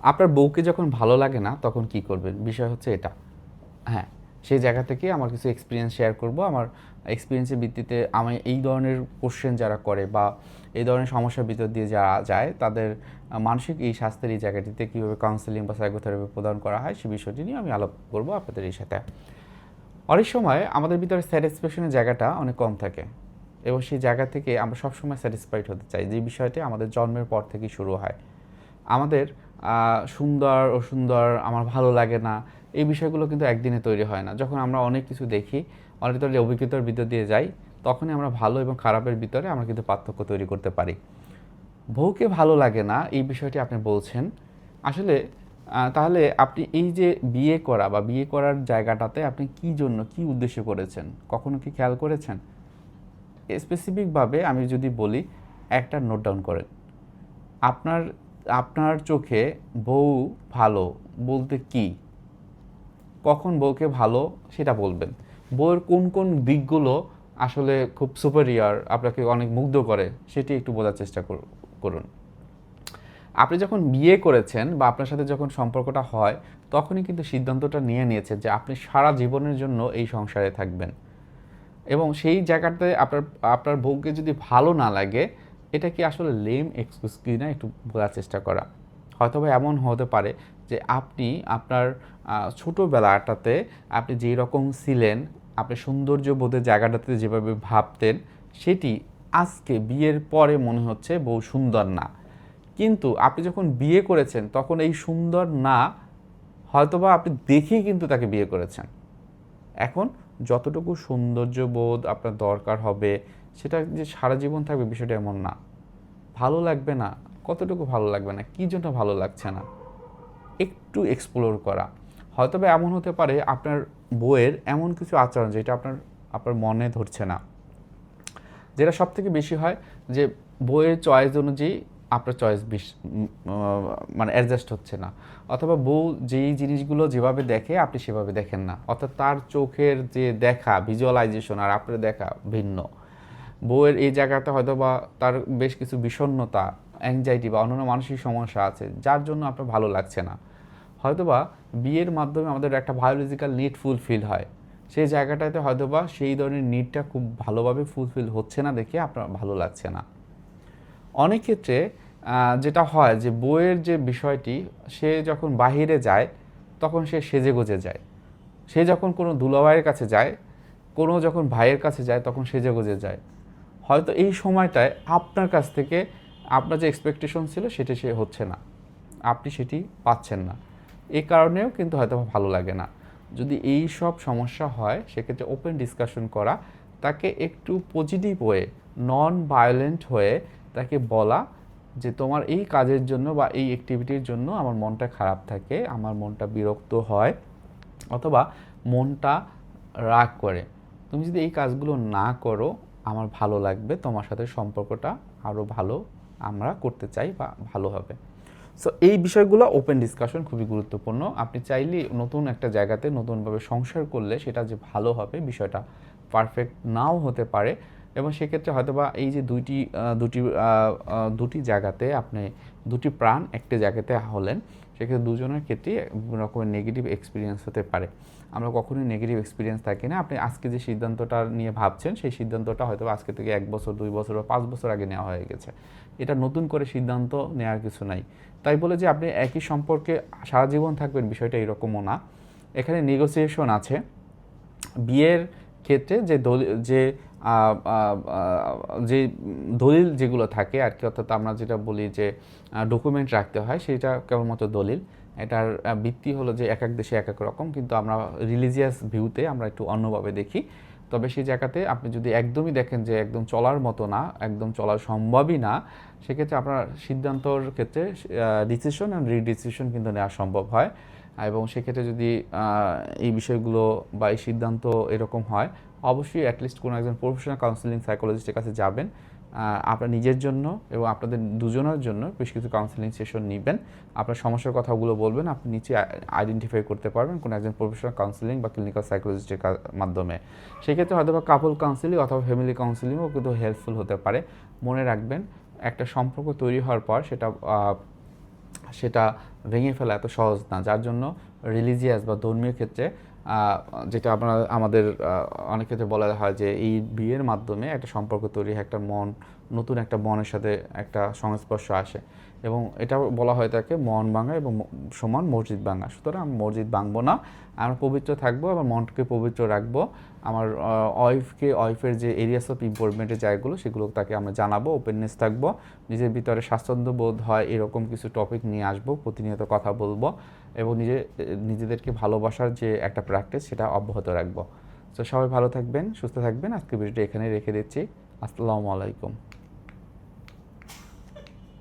আপনার বউকে যখন ভালো লাগে না, তখন কি করবেন? বিষয় হচ্ছে এটা। হ্যাঁ সেই জায়গা থেকে আমার কিছু এক্সপিরিয়েন্স শেয়ার করব। আমার এক্সপিরিয়েন্সের ভিত্তিতে আমি এই ধরনের কোশ্চেন যারা করে বা এই ধরনের সমস্যার ভিতর দিয়ে যারা যায়, তাদের মানসিক এই স্বাস্থ্যের এই জায়গাটিতে কীভাবে কাউন্সেলিং বা সাইকোথেরাপি প্রদান করা হয়, সে বিষয়টি নিয়ে আমি আলাপ করব আপনাদের এই সাথে। অনেক সময় আমাদের ভিতরে স্যাটিসফ্যাকশনের জায়গাটা অনেক কম থাকে। এবং সেই জায়গা থেকে আমরা সবসময় স্যাটিসফাইড হতে চাই। যে বিষয়টি আমাদের জন্মের পর থেকেই শুরু হয়। আমাদের সুন্দর ও সুন্দর আমার ভালো লাগে না, এই বিষয়গুলো কিন্তু একদিনে তৈরি হয় না। যখন আমরা অনেক কিছু দেখি অনেক ধরনের অভিজ্ঞতার ভিতর দিয়ে যাই, তখনই আমরা ভালো এবং খারাপের ভিতরে আমরা কিন্তু পার্থক্য তৈরি করতে পারি। বউকে ভালো লাগে না, এই বিষয়টি আপনি বলছেন। আসলে তাহলে আপনি এই যে বিয়ে করা বা বিয়ে করার জায়গাটাতে আপনি কি জন্য, কি উদ্দেশ্য করেছেন? কখনো কি খেয়াল করেছেন? স্পেসিফিকভাবে আমি যদি বলি, একটা নোট ডাউন করেন। আপনার আপনার চোখে বউ ভালো বলতে কি? কখন বউকে ভালো সেটা বলবেন। বউয়ের কোন কোন দিকগুলো আসলে খুব সুপারিয়ার আপনাকে অনেক মুগ্ধ করে, সেটি একটু বোঝার চেষ্টা কর- করুন। আপনি যখন বিয়ে করেছেন বা আপনার সাথে যখন সম্পর্কটা হয়, তখনই কিন্তু সিদ্ধান্তটা নিয়ে নিয়েছেন যে আপনি সারা জীবনের জন্য এই সংসারে থাকবেন। এবং সেই জায়গাতে আপনার আপনার বউকে যদি ভালো না লাগে এটা কি আসলে লেম এক্সকিউজ কি না একটু বোঝার চেষ্টা করা। হয়তো বা এমন হতে পারে যে আপনি আপনার ছোটোবেলাটাতে আপনি যেই রকম ছিলেন, আপনি সৌন্দর্য বোধের জায়গাটাতে যেভাবে ভাবতেন, সেটি আজকে বিয়ের পরে মনে হচ্ছে বউ সুন্দর না। কিন্তু আপনি যখন বিয়ে করেছেন, তখন এই সুন্দর না হয়তোবা আপনি দেখেই কিন্তু তাকে বিয়ে করেছেন। এখন যতটুকু সৌন্দর্য বোধ আপনার দরকার হবে সেটা যে সারা জীবন থাকবে বিষয়টা এমন না। ভালো লাগবে না, কতটুকু ভালো লাগবে না, কী জন্য ভালো লাগছে না? একটু এক্সপ্লোর করা। হয়তো বা এমন হতে পারে আপনার বইয়ের এমন কিছু আচরণ যেটা আপনার আপনার মনে ধরছে না। যেটা সব থেকে বেশি হয় যে বইয়ের চয়েস অনুযায়ী আপনার চয়েস বিশ মানে অ্যাডজাস্ট হচ্ছে না। অথবা বউ যেই জিনিসগুলো যেভাবে দেখে আপনি সেভাবে দেখেন না। অর্থাৎ তার চোখের যে দেখা ভিজুয়ালাইজেশন আর আপনার দেখা ভিন্ন। বউয়ের এই জায়গাতে হয়তো বা তার বেশ কিছু বিষণ্ণতা অ্যাংজাইটি বা অন্যান্য মানসিক সমস্যা আছে, যার জন্য আপনার ভালো লাগছে না। হয়তোবা বিয়ের মাধ্যমে আমাদের একটা বায়োলজিক্যাল নিড ফুলফিল হয়। সেই জায়গাটাতে হয়তোবা সেই ধরনের নিডটা খুব ভালোভাবে ফুলফিল হচ্ছে না দেখে আপনার ভালো লাগছে না। অনেক ক্ষেত্রে যেটা হয় যে বইয়ের যে বিষয়টি, সে যখন বাহিরে যায়, তখন সে সেজে গুজে যায়। সে যখন কোনো দুলাভাইয়ের কাছে যায়, কোনো যখন ভাইয়ের কাছে যায়, তখন সেজে গুজে যায়। হয়তো এই সময়টায় আপনার কাছ থেকে আপনার যে এক্সপেকটেশন ছিল সেটা সে হচ্ছে না। আপনি সেটি পাচ্ছেন না। এই কারণেও কিন্তু হয়তো ভালো লাগে না। যদি এই সব সমস্যা হয়, সেক্ষেত্রে ওপেন ডিসকাশন করা, তাকে একটু পজিটিভ হয়ে নন ভায়োলেন্ট হয়ে তাকে বলা যে তোমার এই কাজের জন্য বা এই অ্যাক্টিভিটির জন্য আমার মনটা খারাপ থাকে, আমার মনটা বিরক্ত হয় অথবা মনটা রাগ করে। তুমি যদি এই কাজগুলো না করো আমার ভালো লাগবে, তোমার সাথে সম্পর্কটা আরও ভালো আমরা করতে চাই বা ভালো হবে। সো এই বিষয়গুলো ওপেন ডিসকাশন খুবই গুরুত্বপূর্ণ। আপনি চাইলে নতুন একটা জায়গাতে নতুনভাবে সংসার করলে সেটা যে ভালো হবে বিষয়টা পারফেক্ট নাও হতে পারে। এবং সেক্ষেত্রে হয়তোবা এই যে দুইটি দুটি দুটি জায়গাতে আপনি দুটি প্রাণ একটি জায়গাতে হলেন, সেক্ষেত্রে দুজনের ক্ষেত্রেই রকমের নেগেটিভ এক্সপিরিয়েন্স হতে পারে। আমরা কখনোই নেগেটিভ এক্সপিরিয়েন্স থাকি না। আপনি আজকে যে সিদ্ধান্তটা নিয়ে ভাবছেন, সেই সিদ্ধান্তটা হয়তো আজকে থেকে এক বছর, দুই বছর বা পাঁচ বছর আগে নেওয়া হয়ে গেছে। এটা নতুন করে সিদ্ধান্ত নেওয়ার কিছু নাই। তাই বলে যে আপনি একই সম্পর্কে সারা জীবন থাকবেন, বিষয়টা এরকমও না। এখানে নেগোসিয়েশন আছে। বিয়ের ক্ষেত্রে যে যে যে দলিল যেগুলো থাকে আর কি, অর্থাৎ আমরা যেটা বলি যে ডকুমেন্ট রাখতে হয়, সেটা কেবলমাত্র দলিল। এটার ভিত্তি হলো যে এক এক দেশে এক এক রকম, কিন্তু আমরা রিলিজিয়াস ভিউতে আমরা একটু অন্যভাবে দেখি। তবে সেই জায়গাতে আপনি যদি একদমই দেখেন যে একদম চলার মতো না, একদম চলা সম্ভবই না, সেক্ষেত্রে আপনার সিদ্ধান্তর ক্ষেত্রে ডিসিশন অ্যান্ড রিডিসিশন কিন্তু নেওয়া সম্ভব হয়। এবং সেক্ষেত্রে যদি এই বিষয়গুলো বা এই সিদ্ধান্ত এরকম হয় অবশ্যই অ্যাটলিস্ট কোনো একজন প্রফেশনাল কাউন্সিলিং সাইকোলজিস্টের কাছে যাবেন। আপনার নিজের জন্য এবং আপনাদের দুজনের জন্য বেশ কিছু কাউন্সিলিং সেশন নেবেন। আপনার সমস্যার কথাগুলো বলবেন, আপনি নিচে আইডেন্টিফাই করতে পারবেন কোনো একজন প্রফেশনাল কাউন্সিলিং বা ক্লিনিক্যাল সাইকোলজিস্টের মাধ্যমে। সেক্ষেত্রে হয়তো বা কাপল কাউন্সিলিং অথবা ফ্যামিলি কাউন্সিলিংও কিন্তু হেল্পফুল হতে পারে। মনে রাখবেন, একটা সম্পর্ক তৈরি হওয়ার পর সেটা সেটা ভেঙে ফেলা এত সহজ না। যার জন্য রিলিজিয়াস বা ধর্মীয় ক্ষেত্রে যেটা আমরা আমাদের অনেক ক্ষেত্রে বলা হয় যে এই বিয়ের মাধ্যমে একটা সম্পর্ক তৈরি, একটা মন, নতুন একটা মনের সাথে একটা সংস্পর্শ আসে। এবং এটা বলা হয় তাকে মন ভাঙা এবং সমান মসজিদ ভাঙা। সুতরাং আমি মসজিদ ভাঙবো না আমরা পবিত্র থাকব, আমার মনকে পবিত্র রাখব, আমার ওয়াইফকে, ওয়াইফের যে এরিয়াস অফ ইম্প্রুভমেন্টের জায়গাগুলো, সেগুলো তাকে আমরা জানাব ওপেননেস থাকব, নিজের ভিতরে স্বাচ্ছন্দ্য বোধ হয় এরকম কিছু টপিক নিয়ে আসব, প্রতিনিয়ত কথা বলব। এবং নিজে, নিজেদেরকে ভালোবাসার যে একটা প্র্যাকটিস সেটা অব্যাহত রাখব। তো সবাই ভালো থাকবেন, সুস্থ থাকবেন। আজকে ভিডিওটা এখানে রেখে দিচ্ছি। আসসালামু আলাইকুম।